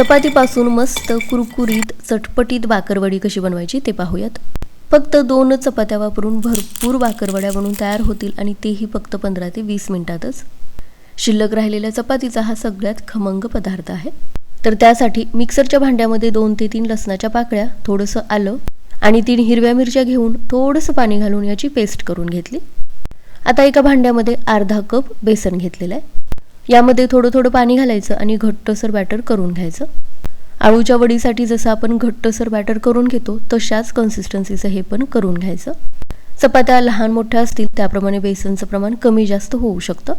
चपातीपासून मस्त कुरकुरीत चटपटीत बाकरवडी कशी बनवायची ते पाहूयात. फक्त दोन चपात्या वापरून भरपूर बाकरवड्या बनून तयार होतील आणि तेही फक्त पंधरा ते वीस मिनिटातच. शिल्लक राहिलेल्या चपातीचा हा सगळ्यात खमंग पदार्थ आहे. तर त्यासाठी मिक्सरच्या भांड्यामध्ये दोन ते तीन लसणाच्या पाकळ्या थोडंसं आलं आणि तीन हिरव्या मिरच्या घेऊन थोडंसं पाणी घालून याची पेस्ट करून घेतली. आता एका भांड्यामध्ये अर्धा कप बेसन घेतलेलं आहे. यामध्ये थोडं थोडं पाणी घालायचं आणि घट्टसर बॅटर करून घ्यायचं. आळूच्या वडीसाठी जसं आपण घट्टसर बॅटर करून घेतो तशाच कन्सिस्टन्सीचं हे पण करून घ्यायचं. चपात्या लहान मोठ्या असतील त्याप्रमाणे बेसनचं प्रमाण कमी जास्त होऊ शकतं.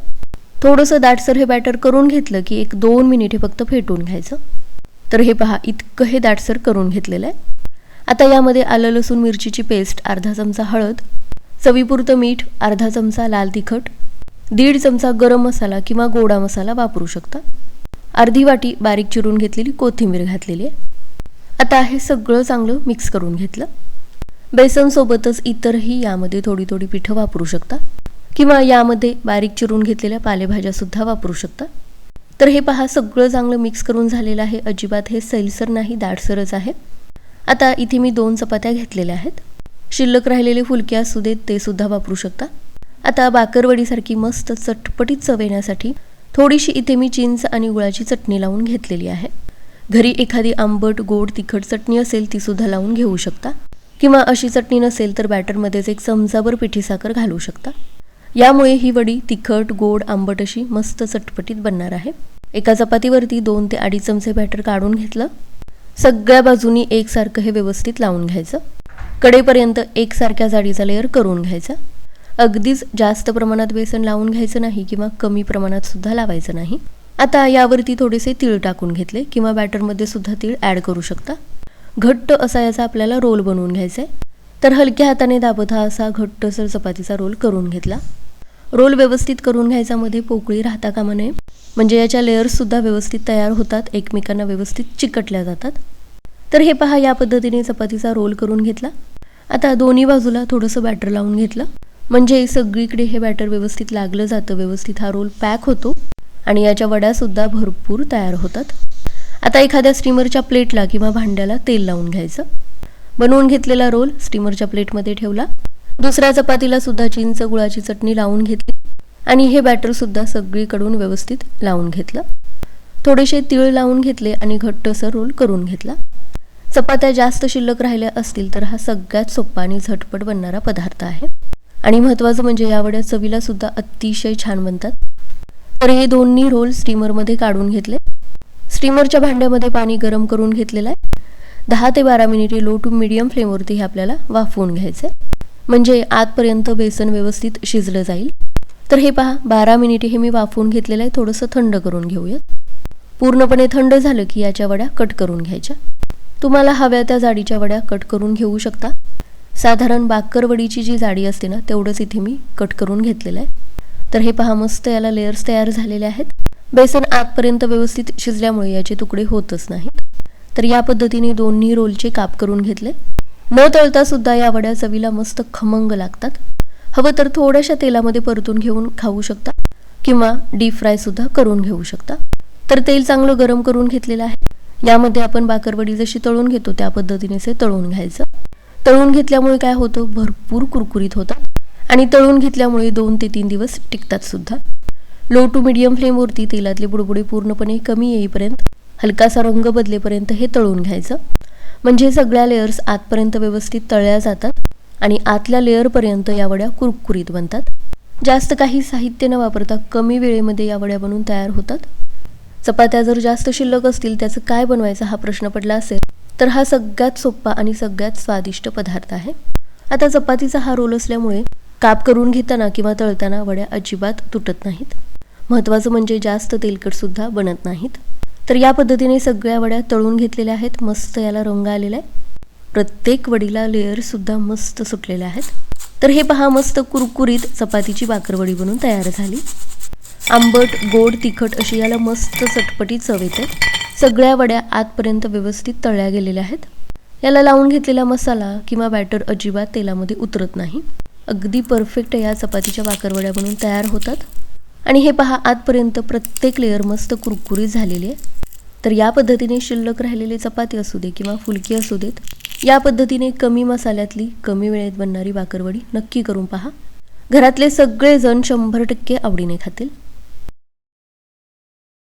थोडंसं दाटसर हे बॅटर करून घेतलं की एक दोन मिनिट हे फक्त फेटून घ्यायचं. तर हे पहा इतकं हे दाटसर करून घेतलेलं आहे. आता यामध्ये आलं लसूण मिरचीची पेस्ट अर्धा चमचा हळद चवीपुरतं मीठ अर्धा चमचा लाल तिखट दीड चमचा गरम मसाला किंवा गोडा मसाला वापरू शकता. अर्धी वाटी बारीक चिरून घेतलेली कोथिंबीर घातलेली आहे. आता हे सगळं चांगलं मिक्स करून घेतलं. बेसनसोबतच इतरही यामध्ये थोडी थोडी पिठं वापरू शकता. किंवा यामध्ये बारीक चिरून घेतलेल्या पालेभाज्यासुद्धा वापरू शकता. तर हे पहा सगळं चांगलं मिक्स करून झालेलं आहे. अजिबात हे सैलसर नाही दाटसरच आहे. आता इथे मी दोन चपात्या घेतलेल्या आहेत. शिल्लक राहिलेले फुलके असू देत ते सुद्धा वापरू शकता. आता बाकरवडीसारखी मस्त चटपटीत चव येण्यासाठी थोडीशी इथे मी चिंच आणि गुळाची चटणी लावून घेतलेली आहे. घरी एखादी आंबट गोड तिखट चटणी असेल ती सुद्धा लावून घेऊ शकता. किंवा अशी चटणी नसेल तर बॅटरमध्येच एक चमचाभर पिठी साखर घालू शकता. यामुळे ही वडी तिखट गोड आंबट अशी मस्त चटपटीत बनणार आहे. एका चपातीवरती दोन ते अडीच चमचे बॅटर काढून घेतलं. सगळ्या बाजूनी एकसारखं हे व्यवस्थित लावून घ्यायचं. कडेपर्यंत एकसारख्या जाडीचा लेअर करून घ्यायचा. अगदीच जास्त प्रमाणात बेसन लावून घ्यायचं नाही किंवा कमी प्रमाणात सुद्धा लावायचं नाही. आता यावरती थोडेसे तीळ टाकून घेतले किंवा बॅटरमध्ये सुद्धा तीळ ॲड करू शकता. घट्ट असा याचा आपल्याला रोल बनवून घ्यायचा आहे तर हलक्या हाताने दाबत हा असा घट्टसर चपातीचा रोल करून घेतला. रोल व्यवस्थित करून घ्यायचा मध्ये पोकळी राहता कामा नये. म्हणजे याच्या लेअर्ससुद्धा व्यवस्थित तयार होतात. एकमेकांना व्यवस्थित चिकटल्या जातात. तर हे पहा या पद्धतीने चपातीचा रोल करून घेतला. आता दोन्ही बाजूला थोडंसं बॅटर लावून घेतलं. म्हणजे सगळीकडे हे बॅटर व्यवस्थित लागलं जातं व्यवस्थित हा रोल पॅक होतो आणि याच्या वड्यासुद्धा भरपूर तयार होतात. आता एखाद्या स्टीमरच्या प्लेटला किंवा भांड्याला तेल लावून घ्यायचं. बनवून घेतलेला रोल स्टीमरच्या प्लेटमध्ये ठेवला. दुसऱ्या चपातीला सुद्धा चिंच गुळाची चटणी लावून घेतली आणि हे बॅटर सुद्धा सगळीकडून व्यवस्थित लावून घेतलं. थोडेसे तीळ लावून घेतले आणि घट्टसर रोल करून घेतला. चपात्या जास्त शिल्लक राहिल्या असतील तर हा सगळ्यात सोपा आणि झटपट बनणारा पदार्थ आहे. आणि महत्त्वाचं म्हणजे या वड्या चवीला सुद्धा अतिशय छान बनतात. तर हे दोन्ही रोल स्टीमरमध्ये काढून घेतले. स्टीमरच्या भांड्यामध्ये पाणी गरम करून घेतलेलं आहे. दहा ते बारा मिनिटे लो टू मिडियम फ्लेमवरती हे आपल्याला वाफवून घ्यायचं म्हणजे आतपर्यंत बेसन व्यवस्थित शिजलं जाईल. तर हे पहा बारा मिनिटे हे मी वाफवून घेतलेलं आहे. थोडंसं थंड करून घेऊयात. पूर्णपणे थंड झालं की याच्या वड्या कट करून घ्यायच्या. तुम्हाला हव्या त्या जाडीच्या वड्या कट करून घेऊ शकता. साधारण बाकरवडीची जी जाडी असते ना तेवढंच इथे मी कट करून घेतलेलं आहे. तर हे पहा मस्त याला लेअर्स तयार झालेले आहेत. बेसन आतपर्यंत व्यवस्थित शिजल्यामुळे याचे तुकडे होतच नाहीत. तर या पद्धतीने दोन्ही रोलचे काप करून घेतले. न तळता सुद्धा या वड्या चवीला मस्त खमंग लागतात. हवं तर थोड्याशा तेलामध्ये परतून घेऊन खाऊ शकता किंवा डीप फ्राय सुद्धा करून घेऊ शकता. तर तेल चांगलं गरम करून घेतलेलं आहे. यामध्ये आपण बाकरवडी जशी तळून घेतो त्या पद्धतीने तळून घ्यायचं. तळून घेतल्यामुळे काय होतं? भरपूर कुरकुरीत होतात. आणि तळून घेतल्यामुळे दोन ते तीन दिवस टिकतात सुद्धा. लो टू मिडियम फ्लेमवरती तेलातले बुडबुडे पूर्णपणे कमी येईपर्यंत हलकासा रंग बदलेपर्यंत हे तळून घ्यायचं. म्हणजे सगळ्या लेअर्स आतपर्यंत व्यवस्थित तळल्या जातात आणि आतल्या लेअरपर्यंत या वड्या कुरकुरीत बनतात. जास्त काही साहित्य न वापरता कमी वेळेमध्ये या वड्या बनवून तयार होतात. चपात्या जर जास्त शिल्लक असतील त्याचं काय बनवायचं हा प्रश्न पडला असेल तर हा सगळ्यात सोपा आणि सगळ्यात स्वादिष्ट पदार्थ आहे. आता चपातीचा हा रोल असल्यामुळे काप करून घेताना किंवा तळताना वड्या अजिबात तुटत नाहीत. महत्त्वाचं म्हणजे जास्त तेलकटसुद्धा बनत नाहीत. तर या पद्धतीने सगळ्या वड्या तळून घेतलेल्या आहेत मस्त याला रंग आलेला आहे. प्रत्येक वडीला लेअरसुद्धा मस्त सुटलेल्या आहेत. तर हे पहा मस्त कुरकुरीत चपातीची बाकरवडी बनून तयार झाली. आंबट गोड तिखट अशी याला मस्त चटपटी चव येते. सगळ्या वड्या आतपर्यंत व्यवस्थित तळल्या गेलेल्या आहेत. याला लावून घेतलेला मसाला किंवा बॅटर अजिबात तेलामध्ये उतरत नाही. अगदी परफेक्ट या चपातीच्या बाकरवड्या बनून तयार होतात. आणि हे पहा आतपर्यंत प्रत्येक लेअर मस्त कुरकुरीत झालेली आहे. तर या पद्धतीने शिल्लक राहिलेली चपाती असू दे किंवा फुलकी असू देत या पद्धतीने कमी मसाल्यातली कमी वेळेत बनणारी बाकरवडी नक्की करून पहा. घरातले सगळेजण शंभर टक्के आवडीने खातील.